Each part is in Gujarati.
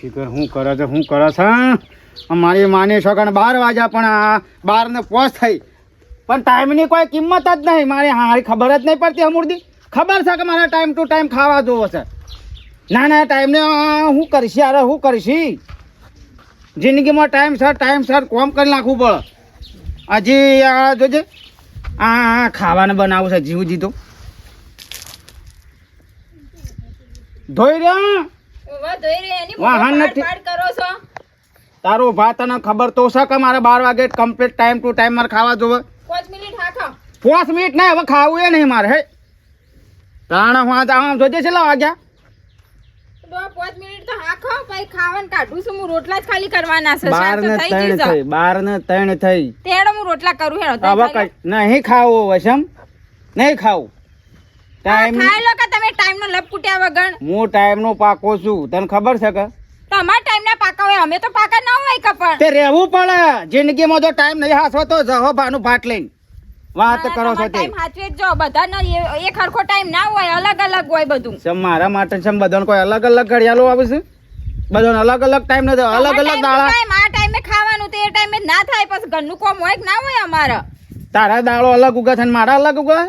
શીખર શું કરે છે શું કરે છે મારી માની છોકરાને બાર વાગ્યા પણ આ બાર ને પોસ થઈ. પણ ટાઈમની કોઈ કિંમત જ નહીં. મારી હારી ખબર જ નહીં પડતી અમૂર્તિ ખબર છે કે મારે ટાઈમ ટુ ટાઈમ ખાવા જોવો છે. ના ના, ટાઈમને હું કરીશ અરે શું કરીશ? જિંદગીમાં ટાઈમ સર ટાઈમ સર, કોમ કરી નાખવું પડે હજી, આ જોજે. આ ખાવાને બનાવું છે, જીવ જીતો. ધોઈ રહ્યા વાહન નથી. કરો છો. તારો ભા તને ખબર તો છે કે મારે બાર વાગે કમ્પ્લીટ ટાઈમ ટુ ટાઈમ મારે ખાવા જોવે. પાંચ મિનિટ હાખો પાંચ મિનિટ નહીં હવે ખાવું એ નહીં મારે હે. તાણે હું આમ જોજે વાગ્યા. છું હું રોટલા જ ખાલી કરવાના બાર શાક તો ને થઈ ત્રણ ગયું છે. થઈ બાર ને ત્રણ થઈ. તેડો હું રોટલા કરું હેડો તમે હવે ખાઈ નહીં ખાવું વસમ નહીં ખાવું. ટાઈમ ખાઈ લો કે તમે ટાઈમ નો લપ કૂટ્યા વગર. હું ટાઈમ નો પાકો છું. તને ખબર છે કે? તમાર ટાઈમ ના પાકા હોય અમે તો પાકા ના હોય કપણ તે રહેવું પડે. જિંદગીમાં જો ટાઈમ નહીં હાસવો તો જહો ભાનું ભાટ લઈને વાત કરો છો તે. હાચવે જો બધાનો એક હરખો ટાઈમ ના હોય અલગ અલગ હોય બધું. સમ મારા માટે છે બધાને કોઈ અલગ અલગ ઘડિયાળો આવે છે? બધાને અલગ અલગ ટાઈમ નથી અલગ અલગ દાડા ટાઈમ આ ટાઈમે ખાવાનું તો ટાઈમે ના થાય. પછી ઘરનું કોમ હોય કે ના હોય અમારે? તારા દાડો અલગ ઉગે છે મારા અલગ ઉગે?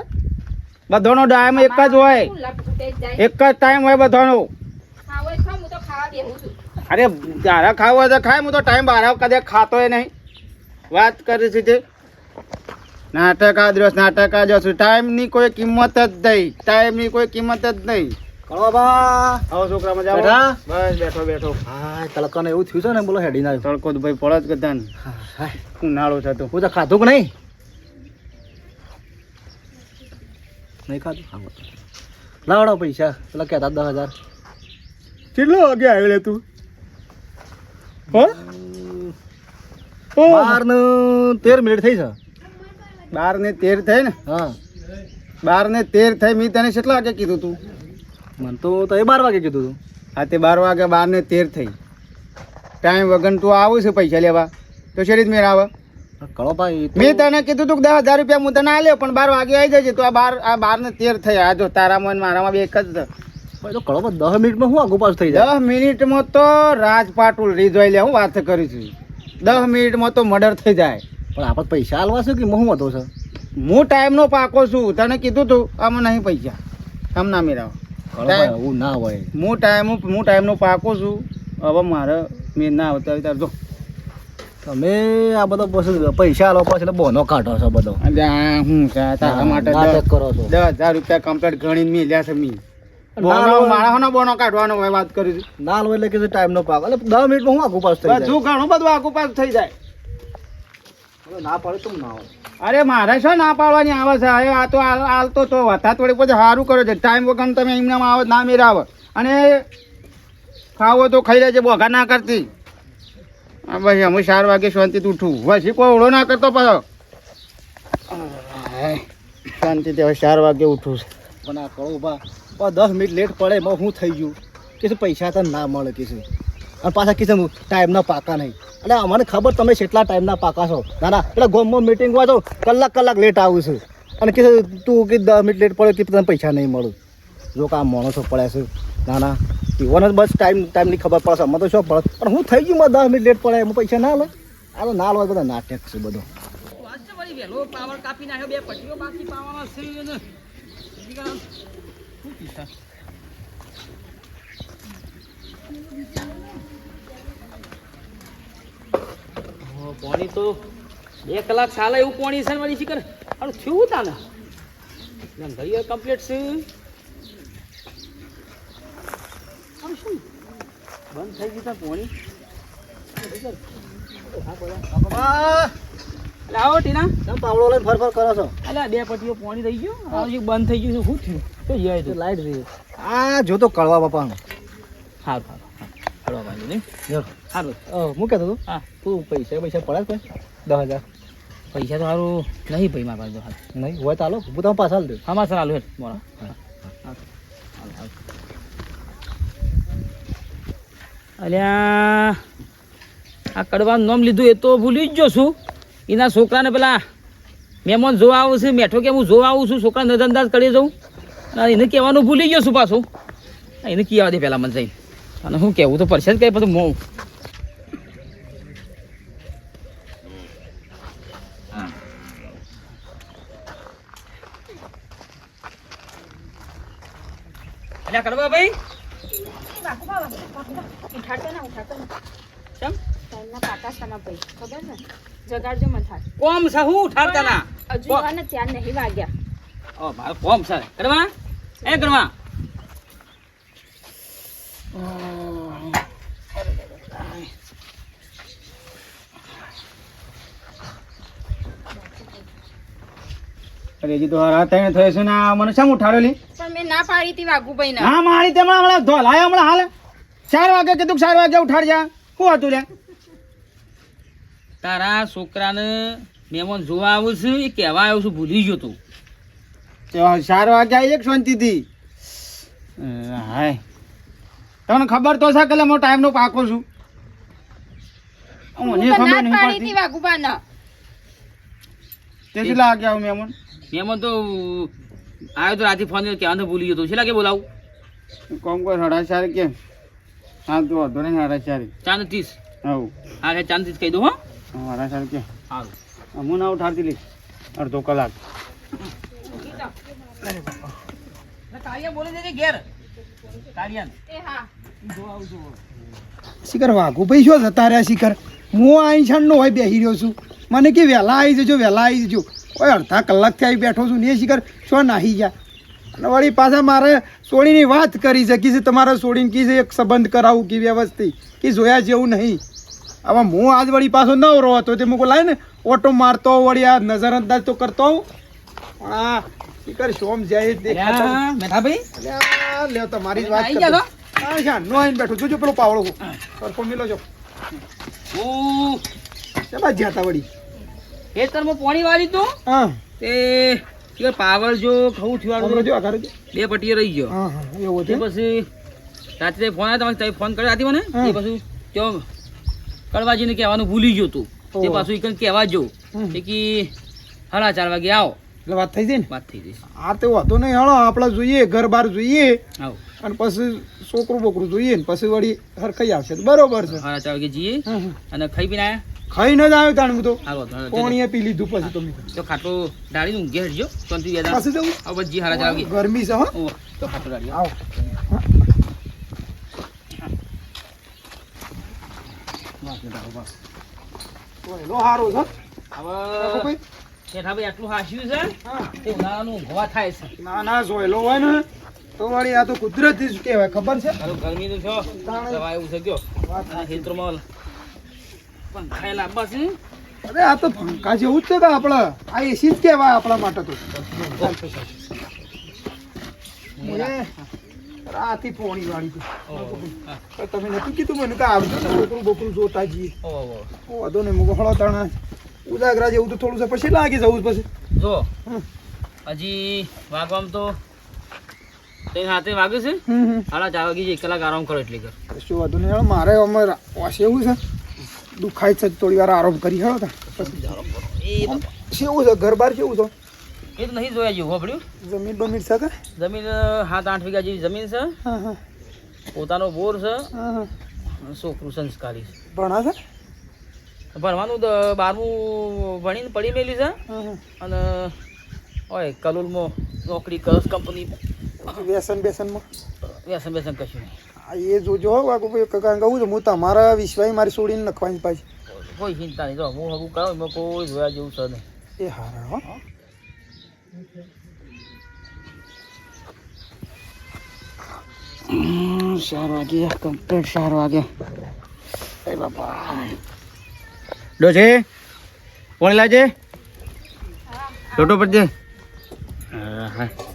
બધાનો ટાઈમ એક જ હોય. એક જ ટાઈમ હોય બધાનો. ખાવું હોય તો હું તો ખાવા બેહું છું. અરે તારા ખાવું હોય તો ખાય હું તો ટાઈમ બહાર કદાચ ખાતોય નહીં. વાત કરી છે નાટક આ દિવસ નાટક આ દિવસ. ટાઈમની કોઈ કિંમત જ નહીં. ટાઈમની કોઈ કિંમત જ નહીં. બેઠો? બેઠો એવું થયું છે ને બોલો હેડી ના તડકો તો ભાઈ પડત જ કદાન ઉનાળો થતો હું તો ખાધું કે નહીં? નહીં ખાધું? હા લાવડો પૈસા પેલા કહેતા દસ હજાર. કેટલો વાગે આવ્યો તું? બાર ને તેર મિનિટ થઈ છે. બાર ને તેર થઈ ને? હા. બાર ને તેર થઈ મેં તને કેટલા વાગે કીધું તું? મને તો તો એ બાર વાગે કીધું તું. હા તે બાર વાગે બાર ને તેર થઈ. ટાઈમ વગર તું આવું છે પૈસા લેવા. તો શેરી જ મેળ આવે? મેં તને કીધું તું દસ હજાર રૂપિયા હું તને આલ્યો પણ બાર વાગે આવી જજે. તો આ બાર આ બાર ને તેર થયા. આ જો તારામાં ને મારામાં બે એક જ તો દસ મિનિટમાં હું આગુ પાછું થઈ જાય? દસ મિનિટમાં તો રાજપાટુલ રીઝોઈ લે હું વાત કરું છું. દસ મિનિટમાં તો મર્ડર થઈ જાય. પણ આપણે પૈસા આલવા છે કે હું હતો છે? હું ટાઈમનો પાકો છું. તને કીધું તું આમાં નહીં પૈસા. આમ ના મેળાવો. એવું ના હોય. હું ટાઈમ હું ટાઈમનો પાકો છું. હવે મારે મેં ના આવતા જો. તમે આ બધો પછી પૈસા આલવા પછી એટલે બોનો કાઢો છો બધો. હું તારા માટે નાટક કરો છો. દસ હજાર રૂપિયા કમ્પ્લીટ ગણીને મેલ્યા છે મી બોનો કાઢવાનો હોય વાત કરી છું. ના લો એટલે કે ટાઈમ નો પાક. એટલે દસ મિનિટમાં હું આખું પાછું થઈ જાય. બધું ઘણું બધું આખું પાછું થઈ જાય. ના પડે તો ના અરે મારે શું ના પાડવાની આવે છે. હવે આ તો હાલ હાલતો તો હતા થોડીક પછી સારું કરો છે. ટાઈમ વગર તમે એમનામાં આવો ના મેરાવો અને ખાવો તો ખાઈ લેજે બોઘા ના કરતી. હા ભાઈ અમે ચાર વાગે શાંતિથી ઉઠું પછી કોઈ ઓળો ના કરતો પાછો. શાંતિથી હવે ચાર વાગે ઉઠું છું. પણ આ કરો ઊભા પણ દસ મિનિટ લેટ પડે એમાં શું થઈ ગયું? કે શું પૈસા તને ના મળે કે શું અને પાછા કે શું ટાઈમના પાકા નહીં. એટલે અમને ખબર તમે કેટલા ટાઈમના પાકા છો. ના ના એટલે ગોમમાં મિટિંગ હોય તો કલાક કલાક લેટ આવું છું. અને કે તું કે દસ મિનિટ લેટ પડે કે તને પૈસા નહીં મળું. જો કામ માણસો પડે છે. ના ના. એવાને જ બસ ટાઈમ ટાઈમની ખબર પડશે અમે તો શું પડે? પણ હું થઈ ગયું મારે દસ મિનિટ લેટ પડે, એમાં પૈસા ના લે. આ તો ના લો બધા નાટક છે બધું. પાણી તો બે કલાક ચાલે એવું પાણી છે મારી શીખર. અને થયું તાને? ઘડીએ કમ્પ્લીટ છે આમ શું બંધ થઈ ગયું પોણી. આવો ટીના. તમે પાવડો લઈને ફર ફર કરો છો? એટલે બે પટીઓ પોણી થઈ ગયું. આ હજી બંધ થઈ ગયું શું થયું? તો જાય તો લાઈટ રહી. આ જો તો કળવા બાપાનું. સારું સારું હળવા બાજુ નહીં? સારું હું કહેતો હતો? હા. તું પૈસા પૈસા પડે કોઈ દસ હજાર. પૈસા તો સારું નહીં ભાઈ મારા પાસે તો નહીં? હોય તો હાલો. હું તમે પાછા દઉં. હા મારા સર હાલો હેઠ મોરા અલ્યા, આ કડવાનું નામ લીધું એ તો ભૂલી જ ગયો એના છોકરાને પેલા મહેમાન જોવા આવું છે મેઠો કે હું જોવા આવું છું છોકરા નજરઅંદાજ કરી જાઉં એને કહેવાનું ભૂલી ગયો છું પાછું. એને કહેવા દે પહેલાં મને જઈને. અને શું કહેવું તો પડશે જ કઈ બધું મોં અલ્યા, કડવા ભાઈ? ઉઠાડતો ના ઉઠાડતો ના. કેમ ભાઈ ખબર ને? જગાડજો મથાર કોમ છે? હું ઉઠાડતા ના? હજુ જોવા ને ચાર નહીં વાગ્યા. ઓ મારો કોમ છે. કરવા? એ કરવા? અરે હજી તો હરા થયો છે ને આ મને શેમ ઉઠાડેલી? પણ મેં ના પાડી હતી વાઘુભાઈ ના હા મારી તેમાં હમણાં ધોલાય હમણાં હાલ. ચાર વાગે કીધું કે ચાર વાગે ઉઠાડજા. શું હતું લે તારા છોકરાને મહેમાન જોવા આવું છું એ કહેવા આવ્યો છું ભૂલી ગયો તું. ચાર વાગે એક શાંતિથી. અ, હાય. તમને ખબર તો છે કે લે હું ટાઈમનો પાકો છું. મને ખબર નહીં પડતી. વાઘુબા તે કેટલા વાગે આવું મહેમાન મહેમાન તો આવ્યો તો રાતે ફોન કહેવાનું ભૂલી ગયો તું. છેલ્લા કે બોલાવું? કોમ કોઈ સાડા ચાર કે હા તો વાંધો નહીં હારા ચારી ચાંદ ત્રીસ. હવ હા કે ચાંદ ત્રીસ કહી દઉં હો. હારા ચાર કે. સારું હું ના ઉઠાડતી લઈશ. અડધો કલાક. શિખર વાઘુ દેજે ઘેર. કાળિયાન એ હા. શિખર વાઘુભાઈ શું જતા રહ્યા શિખર? હું અહીં છાણનો હોય બેસી રહ્યો છું. મને કે વહેલા આવી જજો વહેલા આવી જજો. ઓય અડધા કલાકથી આવી બેઠો છું. ને એ શિખર શું નાહી ગયા? અને વળી પાછા મારે સોડીની વાત કરી છે કીધું તમારે સોડીને કી છે એક સંબંધ કરાવું કે વ્યવસ્થિત? કે જોયા જેવું નહીં? હવે હું આજ વળી પાછો નવરો હતો તે મૂકો લાય ને ઓટો મારતો વળી આ નજર અંદાજ તો કરતો હું પણ આ સ્પીકર શોમ જાય એ દેખાતો લ્યો તમારી જ વાત નો આઈને બેઠો જોજો પેલો પાવળો પરફોર્મ મિલો જો ઓ શેમાં જ્યાં તા વળી? ખેતરમાં પાણી વાળી તું? હા. તે કે પાવર જો ખવું થયું કરે બે પટીએ રહી ગયો. હા હા એવું છે. પછી રાત્રે ફોન આવ્યો તમારે ફોન કર્યો. હતી મને. એ પછી જો કડવાજીને કહેવાનું ભૂલી ગયો તું. તે. પાછું એક કહેવા જો. કે સાડા ચાર વાગે આવો. એટલે વાત થઈ જઈ ને વાત થઈ જઈ આ તો વાંધો નહીં. હળો આપણે જોઈએ ઘર બાર જોઈએ. આવો. અને પછી છોકરું બોકરું જોઈએ ને પછી વળી હરખાઈ આવશે. બરોબર છે. સાડા ચાર વાગે જઈએ. અને ખાઈ પીને આવ્યા ખાઈને જ આવ્યો તાણ હું તો. તો પાણીએ પી લીધું પછી તો તો ખાટો ડાળી નું ઘેર જો હટજો શાંતિ બેદા પાછું જવું? આવો બજી હારા ચાર ગરમી છે હો. તો ખાટો ડાળી આવો. લો હારો છે. હવે ભાઈ. આટલું હાસ્યું છે? તે ઉનાળાનું ઊંઘવા થાય છે. ના ના જોયેલો હોય ને. તો વળી આ તો કુદરતી જ કહેવાય. ખબર છે? ગરમી છો. દવા એવું છે કયો આ ખેતરમાં પંખા લાંબા છે અરે આ તો પંખા જેવું જ છે કે આપણે આ એસી જ કહેવાય આપણા માટે તો. રાતી પોણી વાળી તો. તમે નતું કીધું મને કે આવજો ને બોકરું બોકરું જોતા જઈએ. ઓ વાંધો નહીં મુકો હળો તણા. ઉદાગરા જેવું તો થોડું છે પછી લાગી જવું પછી. જો. હજી વાગવામ તો તે હાથે વાગે છે? સાડા ચાર વાગે એક કલાક આરામ કરો એટલી કર શું વાંધો નહીં મારે અમારે એવું છે. દુખાય છે થોડી વાર આરામ કરી હેળો તા. કેવું છે ઘર બાર કેવું છે? એ તો નહીં જોયા જેવું હોભળ્યું જમીન બમીન છે કે? જમીન સાત આઠ વીઘા જેવી જમીન છે. પોતાનો બોર છે. છોકરું સંસ્કારી છે. ભણા છે? ભણવાનું બારમું ભણીને પડી મેલી છે. અને ઓય કલોલમાં નોકરી કરસ કંપની. વ્યસન બેસનમાં? વ્યસન બેસન કશું નહીં. એ જોજો હો વાગુ ભાઈ કાકા કહું છું હું તમારા વિશ્વાસ મારી છોડીને નખવાની પાછી. કોઈ ચિંતા નહીં જો હું હગું કહું એમાં કોઈ જોયા જેવું છે નહીં. એ હારા હો. ચાર વાગે કમ્પ્લીટ ચાર વાગે. એ બાપા. ડોજે કોણ લાજે ટોટો પર હા લે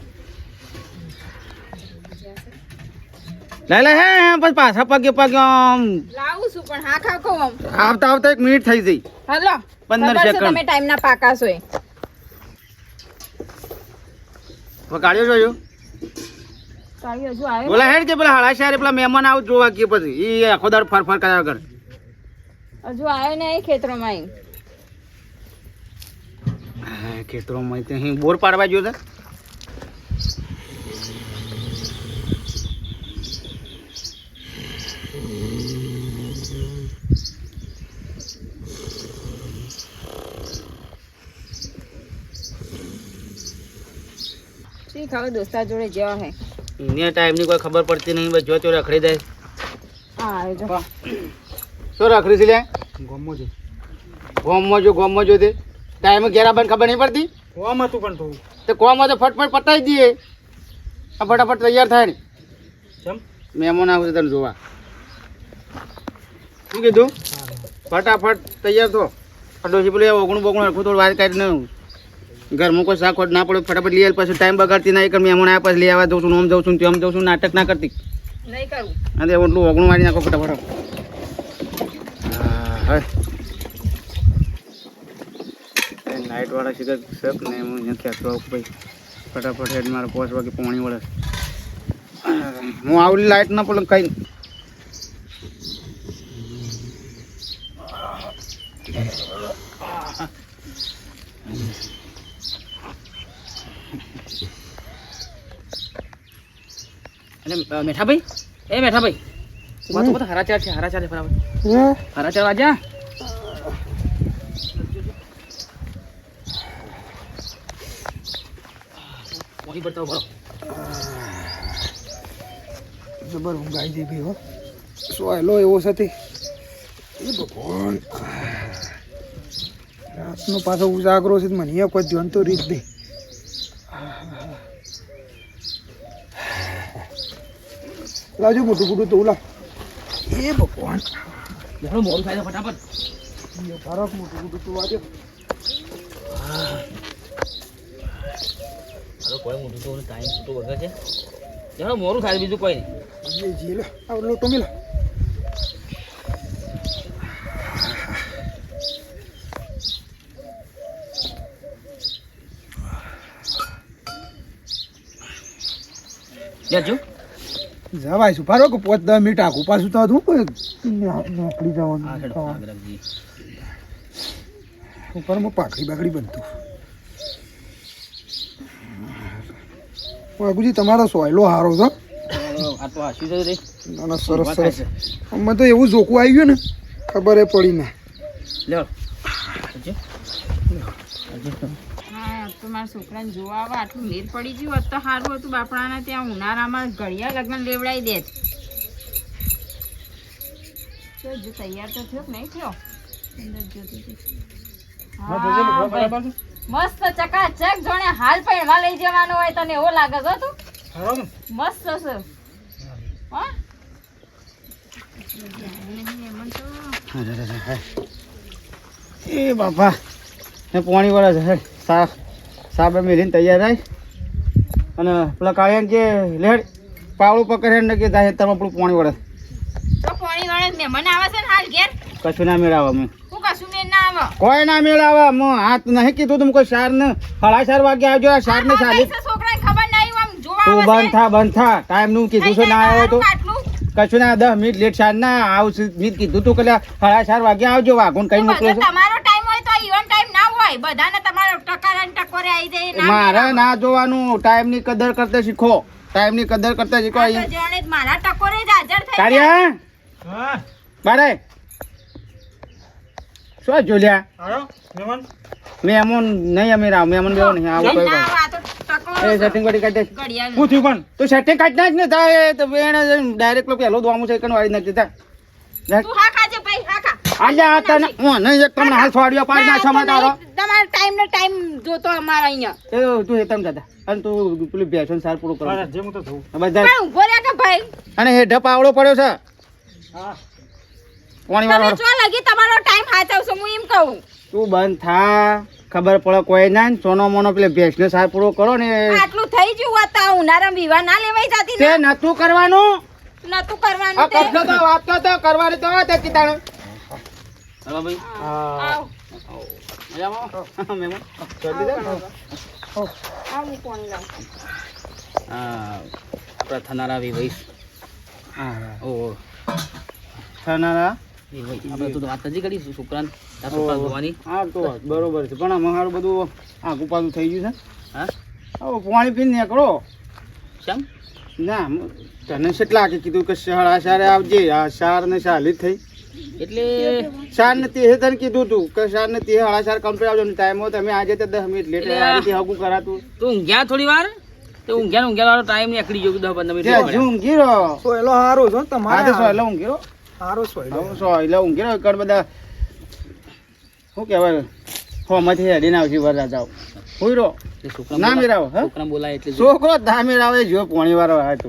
લે હે પછી પાછા પગે પગે આમ. લાવું છું પણ હા ખાવ આમ. આવતા આવતા એક મિનિટ થઈ ગઈ હલો પંદર સેકન્ડ. તમે ટાઈમ ના પાકા છો એ. ગાડીઓ જોયો બોલા હેડ કે પેલા હાડા શહેર પેલા મહેમાન આવું જોવા કે પછી. એ આખો દાડ ફર ફર કર્યા કર હજુ આવ્યો ને ખેતરોમાં ખેતરોમાં બોર પાડવા જોયો હતા ખબર દોસ્તાર જોડે જ્યાં હે. એને ટાઈમની કોઈ ખબર પડતી નહીં બસ જો તો રખડી જાય હા જો. શું રખડી છે લે ગોમો જો. ગોમો જો તે. ટાઈમે ઘેર આપણને ખબર નહીં પડતી? કોમ હતું પણ તું. તે કોમ તો ફટફટ પટાઈ દઈએ. આ ફટાફટ તૈયાર થાય ને. કેમ મહેમાન આવશે તને જોવા. શું કીધું? ફટાફટ તૈયાર થો. ડોસી પેલું એ ઓગણું બોગણું હરખું થોડું વાર કાઢીને ઘરમાં કોઈ શાક ના પડે ફટાફટ લઈ આવે પછી ટાઈમ બગાડતી ના કર મહેમાન આવ્યા પછી લઈ આવવા જઉં છું આમ જઉં છું તેમ જઉં છું નાટક ના કરતી. નહીં કરું. અને એટલું ઓગણું મારી નાખો ફટાફટ. હા નાઇટ વાળા શીખર શક ને હું અહીંયા આવું ભાઈ. ફટાફટ હેડ મારે પાંચ વાગે પાણી વળે. હું આવલી લાઇટ ના પડે કઈ. અને મેઠાભાઈ? એ મેઠાભાઈ વાતો બધા હરા ચાર છે હરા ચાર છે બરાબર હારા ચાર વાજા પાણી પડતા ભરો જબર ઊંઘ આવી જઈ ભાઈ હો. સોયલો એવો છે એ ભગવાન. રાતનો પાછો ઉજાગરો છે મને કોઈ ધ્યાન તો રીત નહીં. લાવજો મોટું મોટું તો લાવ એ ભગવાન. બેઠો મોરું થાય ફટાફટ. ભારત મોટું મોટું તું વાજો હાલો કોઈ મોટું તો ટાઈમ તો વગર છે. બેઠો મોરું થાય બીજું કોઈ નહીં. જે લો આ લોટો મિલો બેઠજો જવાય છું. ફારો કે પોત દસ મિનિટ આખું પાછું તો હતું કોઈ નોકરી જવાનું. ઉપર હું પાકડી બાકડી બનતું બાગુજી તમારો સોયલો હારો છો. ના ના સરસ સરસ. અમે તો એવું જોખું આવી ગયું ને ખબર એ પડી ને. લ્યો બેઠજો. હા તો મારા છોકરાને જોવા આવે આટલું લેટ પડી ગયું હોત તો સારું હતું. બાપડાના ત્યાં ઉનાળામાં ઘડિયા લગ્ન લેવડાવી દે તો જો તૈયાર તો થયો નહીં થયો? અંદર જોતી. મસ્ત ચકાચક જોણે હાલ પહેરવા લઈ જવાનો હોય તને એવો લાગે છે તું? મસ્ત છે. હા? એ બાપા પાણી વાળા છે હેડ સા સાબે મેલીને તૈયાર થાય અને પેલા કાળિયા કે લેડ પાવડું પકડે ને કે જાય તમે આપણું પાણી વળે. આવે કશું ના મેળાવે અમે. કશું મેં ના કોઈ ના મેળાવે અમે હાથ નહીં કીધું તું કોઈ શાર ને સાડા ચાર વાગે આવજો આ ને આમ જોવા તું બંધ થા બંધ થા ટાઈમનું કીધું છે ના આવ્યો તો. કશું ના દસ મિનિટ લેટ સાર ના આવશે મિનિટ કીધું તું કે સાડા ચાર વાગે આવજો વાઘોન કઈ મોકલો છો. તમારો ટાઈમ હોય તો ઈવન ટાઈમ ના હોય બધાને તમારો ટકારા ને ટકોરે આવી જાય મારે ના જોવાનું ટાઈમની કદર કરતા શીખો. ટાઈમની કદર કરતા શીખો તો મારા ટકોરે જ હાજર થઈ. કારિયા બારે. શું જોલ્યા મેમોન. નહીં અમે રાવ મેમોન બેવો નહીં આવું કોઈ તો એ સેટિંગ વાળી કાઢી દે. થયું પણ? તું સેટિંગ કાઢી નાખ ને થાય તો એને ડાયરેક્ટ પેલો પહેલો દોમું છે કણ વાળી નાખી થાય તું હા આલ્યા તને હું એક તમને હાલ છોડ્યો પાડી નાખો માં તારો. તમારો ટાઈમ ને ટાઈમ જોતો અમારા અહીંયા. એ તું હેતમ દાદા. અને તું પેલું બેસન સાર પૂરું કરો બધા પણ ઊભો કે ભાઈ. અને હેઠ પાવડો પડ્યો છે. પાણી તમે વાળો જો લગી તમારો ટાઈમ હાચવશો હું એમ કહું. તું બંધ થા. ખબર પડે કોઈ ના ને સોનો મોનો પેલે ભેંસને સાર પૂરો કરો ને આટલું થઈ ગયું હતા ઉનાળામાં વિવાહ ના લેવાય જતી તે ને નતું કરવાનું. નતું કરવાનું. તો. વાત તો કરવાની તો તે કીધાણે હાલો ભાઈ આવ મજામાં મહેમાન જલ્દી દે આવ હું પાણી લાવું આ આપણા થનારા વિભાઈ હા ઓ થનારા આપણે તો વાત નથી કરી છોકરાને તાર હા તો બરોબર છે પણ આમાં હારું બધું આ પાછું થઈ ગયું હા છે હવે પાણી પીને નીકળો શેમ ના તને કેટલા કે કીધું કે શાળા શારે આવજે આ શાર ને શાલી જ થઈ એટલે શાર ને તે તને કીધું તું કે શાર ને તે સાડા ચાર કમ્પ્લીટ આવજો ટાઈમ હોય તમે આજે તો દસ મિનિટ લેટ આવી હગું કરાતું. તું ઊંઘ્યા થોડી વાર? તો ઊંઘ્યા ઊંઘ્યા વાળો ટાઈમ નીકળી ગયો દસ પંદર મિનિટ. ઊંઘી રહ્યો સોયલો હારો છો હા તમારે તો સોયલો ઊંઘી રહ્યો હારો સોયલો હું સોયલો ઊંઘી રહ્યો કણ બધા શું કહેવાય હોમાંથી હેડીને આવશે વરરાજ આવ. હુઈ રહો. ના મેરાવો હે? બોલાય એટલે છોકરો ધામે રાવે જો પોણી વાળો આવે તો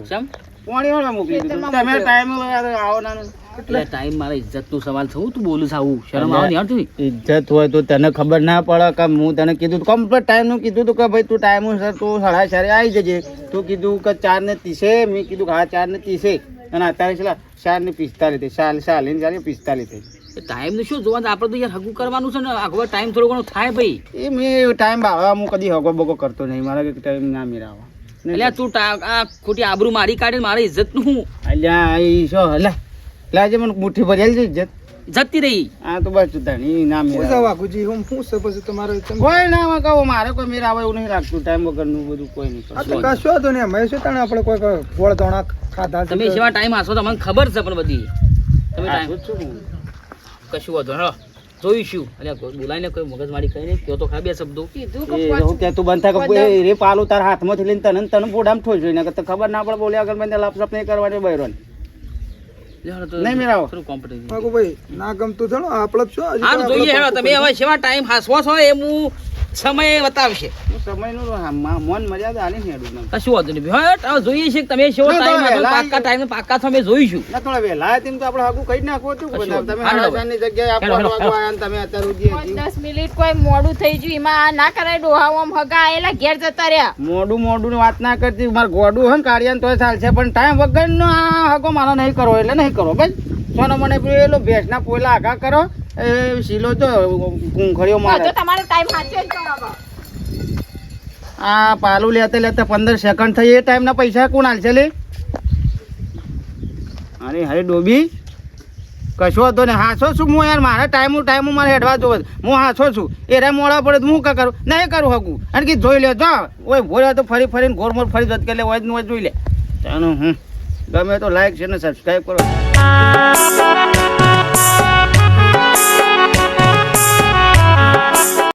પોણી વાળો મોકલી તમે ટાઈમ આવો ના એટલે ટાઈમ મારા ઇજ્જતનો સવાલ થયું તું બોલું આવું. શરમ આવે ને યાર તું ઇજ્જત હોય તો તને ખબર ના પડે કે હું તને કીધું કમ્પ્લીટ ટાઈમનું કીધું તું કે ભાઈ તું ટાઈમ સર તું સાડા ચારે આવી જજે. તું કીધું કે ચાર ને ત્રીસે મેં કીધું કે હા ચાર ને ત્રીસે. અને અત્યારે છેલ્લા ચાર ને પિસ્તાલીસ થઈ. ચાલ ચાલીને ચાલી પિસ્તાલીસ થઈ. ટાઈમ શું જોવાનું આપણે તો યાર હગું કરવાનું છે ને. આગળ ટાઈમ થોડો ઘણો થાય ભાઈ. એ મેં ટાઈમ બાવા હું કદી હગો બગો કરતો નહીં. મારા ટાઈમ ના મેળાવા એટલે તું આ ખોટી આબરૂ મારી કાઢે મારી ઇજ્જતનું હું. અલ્યા એ હલા લાજે મને મુઠ્ઠી ભરેલ છે ઇજ્જત જતી રહી. આ તો બસ ધણી ના શું છે ગુજી હું હું શું છે પછી તમારે કોઈ ના માં કહો મારે કોઈ મેરા આવે એવું નહીં રાખતું ટાઈમ વગરનું બધું કોઈ નહીં આ તો કશો હતો ને અમે શું તાણે આપણે કોઈ ગોળ ધોણા ખાધા તમે સેવા ટાઈમ આસો મને ખબર છે પણ બધી. તમે ટાઈમ હું. કશું વધો હા જોઈશું. અલ્યા કોઈ બોલાઈને કોઈ મગજમારી કઈ નહીં કયો તો ખાબે શબ્દો. કે હું કે તું બંધ થાય રે પાલું તારા હાથમાંથી લઈને તને તને ફોડામ ઠોઈ જોઈને કે ખબર ના પડે બોલ્યા આગળ બંધ લપ નહીં કરવાની બૈરોન તો નહીં મેરાવો. ભાઈ ના ગમતું થયો આપણે હા તો જોઈએ તમે હવે સેવા ટાઈમ હાસવો છો એ હું સમય બતાવશે. સમયનું મન મર્યાદા આલી ને હેડું કશું વાંધો નહીં. હવે જોઈએ છે તમે શો ટાઈમ પાક્કા ટાઈમ પાકા છો જોઈશું. ના થોડા વહેલા તેમ તો આપણે હગું કઈ નાખો નાખવું હતું તમે. ચારની જગ્યાએ હેડો, આપો હેડો, વાગવા આવ્યા ને તમે અત્યારે ઉજી પાંચ દસ મિનિટ કોઈ મોડું થઈ ગયું. એમાં આ ના કરાય ડોહા આમ હગા આયેલા ઘેર જતા રહ્યા. મોડું મોડું ની વાત ના કરતી. મારે ગોડું હે કાર્યાન તો તોય ચાલશે. પણ ટાઈમ વગર નો આ હગો મારો નહીં કરો એટલે નહીં કરો બસ. સોનો મને પેલો ભેંસના પોયલા આગા કરો. એ શીલો તો હા, મારે. તમારો ટાઈમ સાચો જ આ પાલું લેતા લેતા પંદર સેકન્ડ થઈ એ ટાઈમના પૈસા કોણ હાલશે લે? અરે હરે ડોબી કશો હતો ને હાસો છું હું યાર મારા ટાઈમ ટાઈમ મારે હેડવા જોવે હું હાસો છું. એ રે મોડા પડે તો હું કા કરું? નહીં કરું હકું અને કે જોઈ લે જો ઓય ભોળ્યા તો ફરી ફરીને ગોર મોર ફરી જત કે લે હોય ને જોઈ લે. ચાલો હમ. ગમે તો લાઈક છે ને સબસ્ક્રાઈબ કરો.